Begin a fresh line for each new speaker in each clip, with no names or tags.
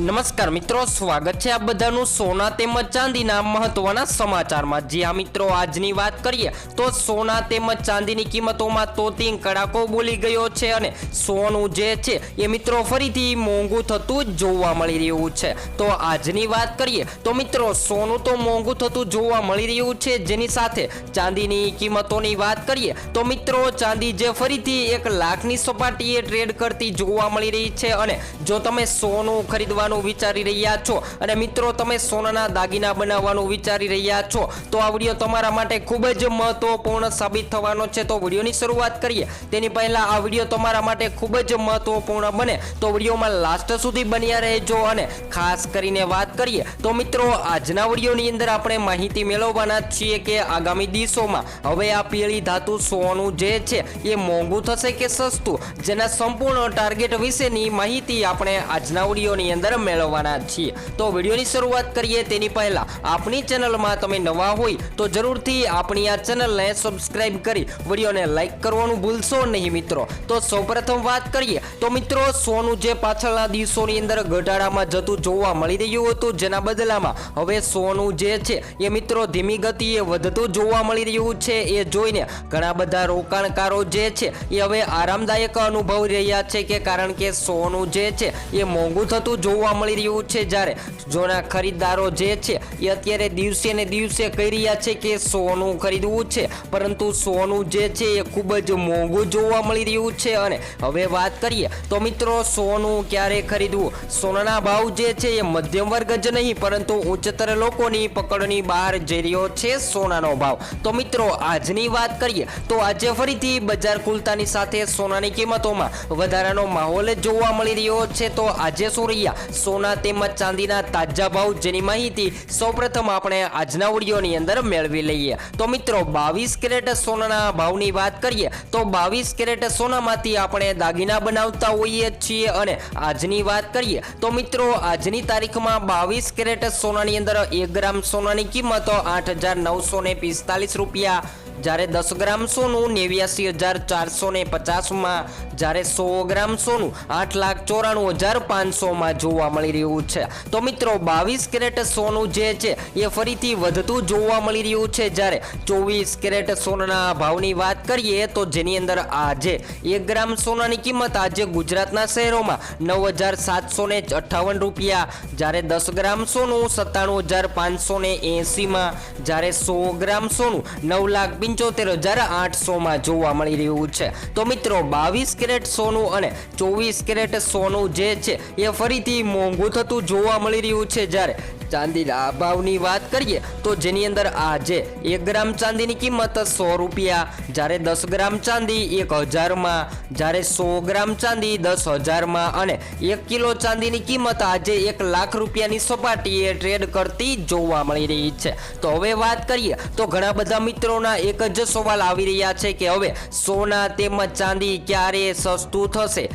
નમસ્કાર મિત્રો, સ્વાગત છે આ બધાનું સોના તેમજ ચાંદીના મહત્વના સમાચારમાં. જે આ મિત્રો, આજની વાત કરીએ તો સોના તેમજ ચાંદીની કિંમતોમાં તોતિંગ કડાકો બોલી ગયો છે અને સોનું જે છે એ મિત્રો ફરીથી મોંઘું થતું જોવા મળી રહ્યું છે. તો આજની વાત કરીએ તો મિત્રો, સોનું તો મોંઘું થતું જોવા મળી રહ્યું છે. જેની સાથે ચાંદીની કિંમતોની વાત કરીએ તો મિત્રો, ચાંદી જે ફરીથી એક લાખની સપાટીએ ટ્રેડ કરતી જોવા મળી રહી છે અને જો તમે સોનું ખરીદવાનું વિચારી રહ્યા છો. અને મિત્રો, તમે સોનાના દાગીના બનાવવાનું વિચારી રહ્યા છો. તો આ વીડિયો તમારા માટે ખૂબ જ મહત્વપૂર્ણ સાબિત થવાનો છે. તો વિડીયોની શરૂઆત કરીએ. તેની પહેલાં આ વીડિયો તમારા માટે ખૂબ જ મહત્વપૂર્ણ બને. તો વિડીયોમાં લાસ્ટ સુધી બન્યા રહેજો અને ખાસ કરીને વાત કરીએ. તો મિત્રો, આજના વિડીયોની અંદર આપણે માહિતી મેળવવાના છીએ કે આગામી દિવસોમાં હવે આ પીળી ધાતુ સોનું જે છે, એ મોંઘું થશે કે સસ્તું? જેના સંપૂર્ણ ટાર્ગેટ વિશેની માહિતી આપણે આજના વિડીયોની અંદર મેળવવાના છીએ. તો વિડીયોની શરૂઆત કરીએ તેની પહેલા આપણી ચેનલમાં તમે નવા હોય તો જરૂરથી આપણી આ ચેનલને સબસ્ક્રાઇબ કરી વિડીયોને લાઇક કરવાનું ભૂલશો નહીં મિત્રો. તો સૌપ્રથમ વાત કરીએ, તો મિત્રો, સોનું જે પાછળના દિવસોની અંદર ઘટાડામાં જતું જોવા મળી રહ્યું હતું, જેના બદલામાં હવે સોનું જે છે એ મિત્રો ધીમી ગતિએ વધતું જોવા મળી રહ્યું છે. એ જોઈને ઘણા બધા રોકાણકારો જે છે એ હવે આરામદાયક અનુભવી રહ્યા છે કે કારણ કે સોનું જે છે એ મોંઘું થતું જોવા મળી રહ્યું છે જ્યારે જોના ખરીદદારો જે છે એ અત્યારે દિવસે ને દિવસે કહી રહ્યા છે કે સોનું ખરીદવું છે. પરંતુ સોનું જે છે એ ખૂબ જ મોંઘું જોવા મળી રહ્યું છે અને હવે વાત કરીએ તો મિત્રો સોનું ક્યારે ખરીદવું? સોનાના ભાવ જે છે એ મધ્યમ વર્ગ જ નહીં, પરંતુ ઉચ્ચતર લોકોની પકડની બહાર જઈ રહ્યો છે સોનાનો ભાવ. તો મિત્રો આજની વાત કરીએ તો આજે ફરીથી બજાર ખુલતાની સાથે સોનાની કિંમતોમાં વધારાનો માહોલ જોવા મળી રહ્યો છે. તો આજે શું રહ્યા? સોના તેમજ ચાંદીના તાજા ભાવ જેની માહિતી સૌપ્રથમ આપણે આજના વિડીયોની અંદર મેળવી લઈએ. તો મિત્રો, બાવીસ કેરેટ સોનાના ભાવની વાત કરીએ, તો બાવીસ કેરેટ સોનામાંથી આપણે દાગીના બનાવતા હોઈએ છીએ અને આજની વાત કરીએ, તો મિત્રો, આજની તારીખમાં બાવીસ કેરેટ સોનાની અંદર એક ગ્રામ સોનાની કિંમત આઠ હજાર નવસો ને પિસ્તાલીસ રૂપિયા. જ્યારે દસ ગ્રામ સોનું નેવ્યાસી હજાર ચારસો ને પચાસમાં, જ્યારે સો ગ્રામ સોનું આઠ લાખ ચોરાણું હજાર પાંચસોમાં જોવા મળી રહ્યું છે. તો મિત્રો, બાવીસ કેરેટ સોનું જે છે, એ ફરીથી વધતું જોવા મળી રહ્યું છે. જ્યારે ચોવીસ કેરેટ સોનાના ભાવની વાત કરીએ, તો જેની અંદર આજે એક ગ્રામ સોનાની કિંમત આજે ગુજરાતના શહેરોમાં નવ હજાર સાતસો ને અઠ્ઠાવન રૂપિયા. જ્યારે દસ ગ્રામ સોનું સત્તાણું હજાર પાંચસો ને એંસીમાં જ્યારે સો ગ્રામ સોનું નવ લાખ પંચોતેર હજાર આઠસોમાં જોવા મળી રહ્યું છે. તો મિત્રો, બાવીસ કેરેટ સોનું અને ચોવીસ કેરેટ સોનું જે છે, એ ફરીથી મોંઘું થતું જોવા મળી રહ્યું છે. જ્યારે ચાંદીના ભાવની વાત કરીએ, તો જેની અંદર આજે એક ગ્રામ ચાંદીની કિંમત સો રૂપિયા, જ્યારે દસ ગ્રામ ચાંદી એક હજારમાં, જ્યારે સો ગ્રામ ચાંદી દસ હજારમાં અને એક કિલો ચાંદીની કિંમત આજે એક લાખ રૂપિયાની સપાટીએ ટ્રેડ કરતી જોવા મળી રહી છે. તો હવે વાત કરીએ, તો ઘણા બધા મિત્રોના એક જ સવાલ આવી રહ્યા છે કે હવે સોના તેમજ ચાંદી ક્યારે સસ્તું થશે?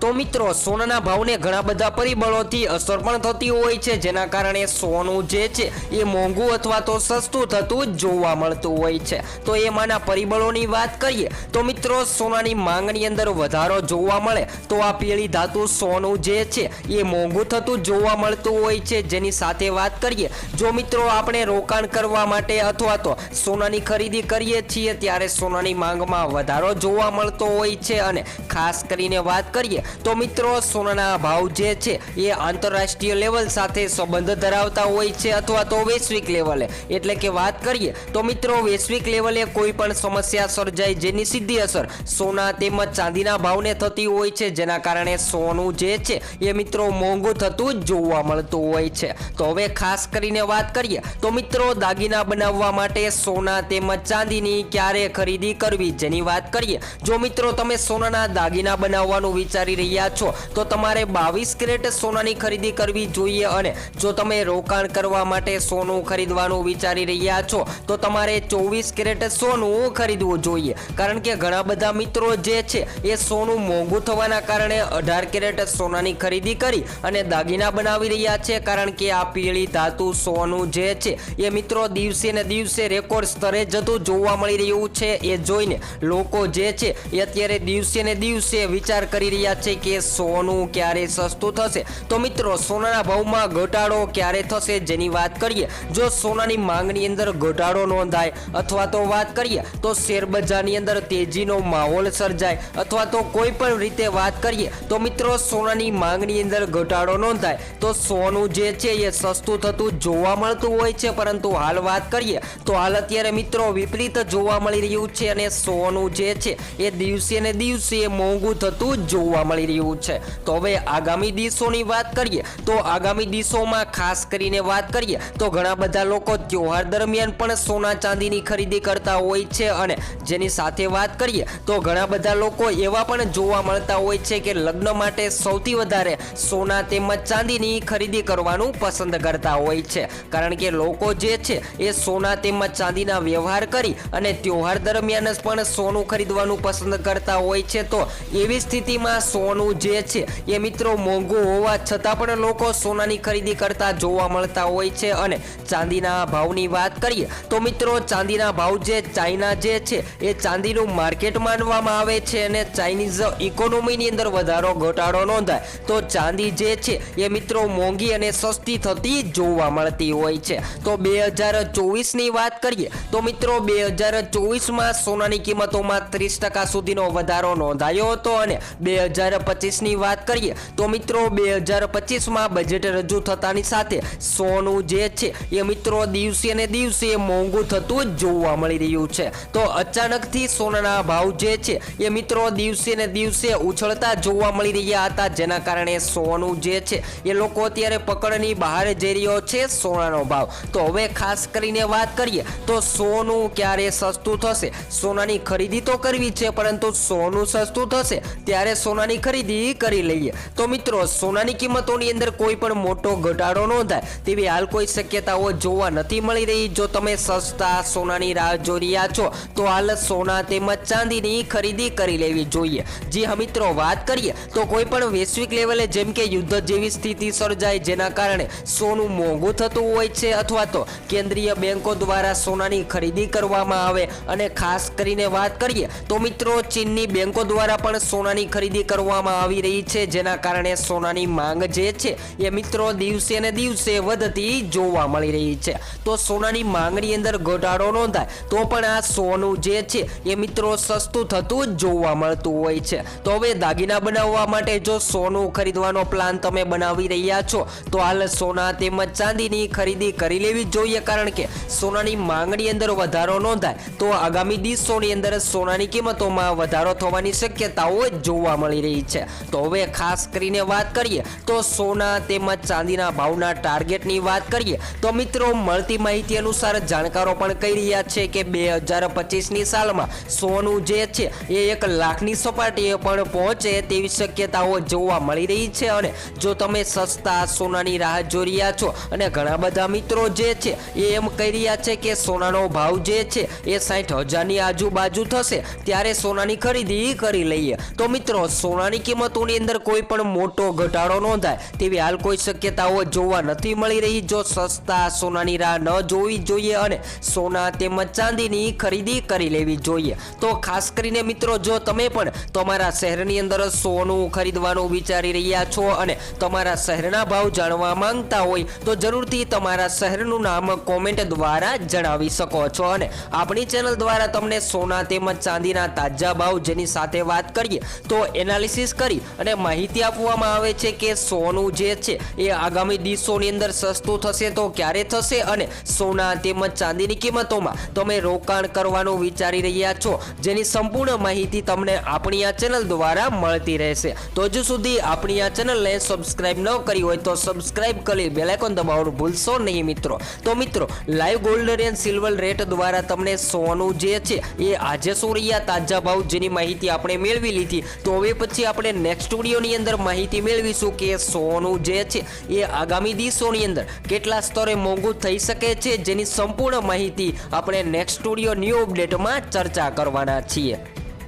તો મિત્રો, સોનાના ભાવને ઘણા બધા પરિબળોથી અસર પણ થતી હોય છે, જેના કારણે સોનું જે છે, એ મોંઘું અથવા તો સસ્તું થતું જોવા મળતું હોય છે. તો એમાંના પરિબળોની વાત કરીએ, તો મિત્રો, સોનાની માંગની અંદર વધારો જોવા મળે, તો આ પીળી ધાતુ સોનું જે છે, એ મોંઘું થતું જોવા મળતું હોય છે. જેની સાથે વાત કરીએ, જો મિત્રો, આપણે રોકાણ કરવા માટે અથવા તો સોનાની ખરીદી કરીએ છીએ, ત્યારે સોનાની માંગમાં વધારો જોવા મળતો હોય છે. અને ખાસ કરીને વાત કરીએ તો મિત્રો, સોનાના ભાવ જે છે, એ આંતરરાષ્ટ્રીય લેવલ સાથે સંબંધ ધરાવતા હોય છે અથવા તો વૈશ્વિક લેવલે એટલે કે વાત કરીએ, તો મિત્રો, વૈશ્વિક લેવલે કોઈ પણ સમસ્યા સર્જાય જેની સીધી અસર સોના તેમજ ચાંદીના ભાવને થતી હોય છે. જેના કારણે સોનું જે છે, એ મિત્રો, મોંઘું થતું જોવા મળતું હોય છે. તો હવે ખાસ કરીને વાત કરીએ, તો મિત્રો, દાગીના બનાવવા માટે સોના તેમજ ચાંદીની ક્યારે ખરીદી કરવી જેની વાત કરીએ, જો મિત્રો, તમે સોનાના દાગીના બનાવવાનું વિચારી રહ્યા છો, તો તમારે બાવીસ કેરેટ સોનાની ખરીદી કરવી જોઈએ અને જો તમે રોકાણ કરવા માટે સોનું ખરીદવાનું વિચારી રહ્યા છો, તો તમારે ચોવીસ કેરેટ સોનું ખરીદવું જોઈએ. કારણ કે ઘણા બધા મિત્રો જે છે, એ સોનું મોંઘું થવાના કારણે અઢાર કેરેટ સોનાની ખરીદી કરી અને દાગીના બનાવી રહ્યા છે. કારણ કે આ પીળી ધાતુ સોનું જે છે, એ મિત્રો દિવસે ને દિવસે રેકોર્ડ સ્તરે જતું જોવા મળી રહ્યું છે. એ જોઈને લોકો જે છે, એ અત્યારે દિવસે ને દિવસે વિચાર કરી રહ્યા છે છે કે સોનું ક્યારે સસ્તું થશે? તો મિત્રો, સોનાના ભાવમાં ઘટાડો ક્યારે થશે જેની વાત કરીએ? જો સોનાની માંગની અંદર ઘટાડો નોંધાય અથવા તો વાત કરીએ, તો શેર બજારની અંદર તેજીનો માહોલ સર્જાય અથવા તો કોઈ પણ રીતે વાત કરીએ, તો મિત્રો, સોનાની માંગની અંદર ઘટાડો નોંધાય. તો સોનું જે છે એ સસ્તું થતું જોવા મળતું હોય છે, પરંતુ હાલ વાત કરીએ, તો હાલ અત્યારે મિત્રો વિપરીત જોવા મળી રહ્યું છે અને સોનું જે છે એ દિવસે ને દિવસે મોંઘું થતું જોવા મળી રહ્યું છે. તો હવે આગામી દિવસોની વાત કરીએ, તો આગામી દિવસોમાં ખાસ કરીને વાત કરીએ, તો ઘણા બધા લોકો ત્યોહાર દરમિયાન પણ સોના ચાંદીની ખરીદી કરતા હોય છે અને જેની સાથે વાત કરીએ, તો ઘણા બધા લોકો એવા પણ જોવા મળતા હોય છે કે લગ્ન માટે સૌથી વધારે સોના તેમજ ચાંદીની ખરીદી કરવાનું પસંદ કરતા હોય છે. કારણ કે લોકો જે છે એ સોના તેમજ ચાંદીના વ્યવહાર કરી અને ત્યોહાર દરમિયાન પણ સોનું ખરીદવાનું પસંદ કરતા હોય છે. તો એવી સ્થિતિમાં સોનું જે છે એ મિત્રો મોંઘું હોવા છતાં પણ લોકો સોનાની ખરીદી કરતા જોવા મળતા હોય છે અને ચાંદીના ભાવની વાત કરીએ તો મિત્રો ચાંદીના ભાવ જે ચાઇના જે છે એ ચાંદીનું માર્કેટ માનવામાં આવે છે અને ચાઇનીઝ ઇકોનોમીની અંદર વધારો ઘટાડો નોંધાય તો ચાંદી જે છે એ મિત્રો મોંઘી અને સસ્તી થતી જોવા મળતી હોય છે. તો બે હજાર ચોવીસની વાત કરીએ તો મિત્રો બે હજાર ચોવીસમાં સોનાની કિંમતોમાં ત્રીસ ટકા સુધીનો વધારો નોંધાયો હતો અને બે હજાર પચીસની વાત કરીએ તો મિત્રો બે હજાર પચીસમાં બજેટ રજૂ થતાની સાથે સોનું જે છે એ મિત્રો દિવસે ને દિવસે મોંઘું થતું જોવા મળી રહ્યું છે. તો અચાનકથી સોનાના ભાવ જે છે એ મિત્રો દિવસે ને દિવસે ઉછળતા જોવા મળી રહ્યા હતા. જેના કારણે સોનું જે છે એ લોકો અત્યારે પકડની બહાર જઈ રહ્યો છે સોનાનો ભાવ. તો હવે ખાસ કરીને વાત કરીએ તો સોનું ક્યારે સસ્તું થશે? સોનાની ખરીદી તો કરવી છે, પરંતુ સોનું સસ્તું થશે? ત્યારે સોનાની ખરીદી કરી લઈએ. તો મિત્રો, સોનાની કિંમતોની અંદર કોઈ પણ મોટો ઘટાડો નોંધાય તેવી હાલ કોઈ શક્યતાઓ જોવા નથી મળી રહી. જો તમે સસ્તા સોનાની રાહ જોઈ રહ્યા છો, તો હાલ સોના તેમજ ચાંદીની ખરીદી કરી લેવી જોઈએ. જી મિત્રો, વાત કરીએ, તો કોઈ પણ વૈશ્વિક લેવલે જેમ કે યુદ્ધ જેવી સ્થિતિ સર્જાય, જેના કારણે સોનું મોંઘું થતું હોય છે અથવા તો કેન્દ્રીય બેંકો દ્વારા સોનાની ખરીદી કરવામાં આવે. અને ખાસ કરીને વાત કરીએ, તો મિત્રો, ચીનની બેંકો દ્વારા પણ સોનાની ખરીદી કરવામાં આવી રહી છે, જેના કારણે સોનાની માંગ જે છે, એ મિત્રો દિવસે ને દિવસે વધતી જોવા મળી રહી છે. તો સોનાની માંગની અંદર ઘટાડો નોંધાય, તો પણ આ સોનું જે છે, એ મિત્રો સસ્તું થતું જોવા મળતું હોય છે. તો હવે દાગીના બનાવવા માટે જો સોનું ખરીદવાનો પ્લાન તમે બનાવી રહ્યા છો, તો હાલ સોના તેમજ ચાંદીની ખરીદી કરી લેવી જોઈએ, કારણ કે સોનાની માંગણી અંદર વધારો નોંધાય, તો આગામી દિવસોની અંદર સોનાની કિંમતોમાં વધારો થવાની શક્યતાઓ જોવા મળી રહી છે. તો હવે ખાસ કરીને વાત કરીએ તો સોના તેમજ ચાંદીના ભાવના ટાર્ગેટની વાત કરીએ તો મિત્રો મળતી માહિતી અનુસાર જાણકારો પણ કહી રહ્યા છે કે બે હજાર પચીસની સાલમાં સોનું જે છે એ એક લાખની સપાટીએ પણ પહોંચે તેવી શક્યતાઓ જોવા મળી રહી છે અને જો તમે સસ્તા સોનાની રાહ જોઈ રહ્યા છો અને ઘણા બધા મિત્રો જે છે એ એમ કહી રહ્યા છે કે સોનાનો ભાવ જે છે એ સાઠ હજારની આજુબાજુ થશે, ત્યારે સોનાની ખરીદી કરી લઈએ. તો મિત્રો સોનાની કિંમતોની અંદર કોઈ પણ મોટો ઘટાડો નોંધાય તેવી હાલ કોઈ શક્યતાઓ જોવા નથી મળી રહી. જો સસ્તા સોનાની રાહ ન જોવી જોઈએ અને સોના તેમજ ચાંદીની ખરીદી કરી લેવી જોઈએ. તો ખાસ કરીને મિત્રો, જો તમે પણ તમારા શહેરની અંદર સોનું ખરીદવાનું વિચારી રહ્યા છો અને તમારા શહેરના ભાવ જાણવા માંગતા હોય, તો જરૂરથી તમારા શહેરનું નામ કોમેન્ટ દ્વારા જણાવી શકો છો. અને આપણી ચેનલ દ્વારા તમને સોના તેમજ ચાંદીના તાજા ભાવ જેની સાથે વાત કરીએ, તો એનાલિસિસ કરી અને માહિતી આપવામાં આવે છે કે સોનું જે છે એ આગામી દિવસોની અંદર સસ્તું થશે તો ક્યારે થશે અને સોના તેમજ ચાંદીની કિંમતોમાં તમે રોકાણ કરવાનું વિચારી રહ્યા છો, જેની સંપૂર્ણ માહિતી તમને આપણી આ ચેનલ દ્વારા મળતી રહેશે. તો હજુ સુધી આપણી આ ચેનલને સબસ્ક્રાઇબ ન કરી હોય તો સબસ્ક્રાઇબ કરી બેલાઇકોન દબાવવાનું ભૂલશો નહીં મિત્રો. તો મિત્રો, live gold and silver rate દ્વારા તમને સોનું જે છે એ આજે શું રહ્યા, તાજા ભાવ જેની માહિતી આપણે મેળવી લીધી. તો હવે પછી આપણે નેક્સ્ટ વિડીયોની અંદર માહિતી મેળવીશું કે સોનું જે છે એ આગામી દિવસોની અંદર કેટલા સ્તરે મોંઘું થઈ શકે છે જેની સંપૂર્ણ માહિતી આપણે નેક્સ્ટ સ્ટુડિયો ન્યૂ અપડેટમાં ચર્ચા કરવાના છીએ.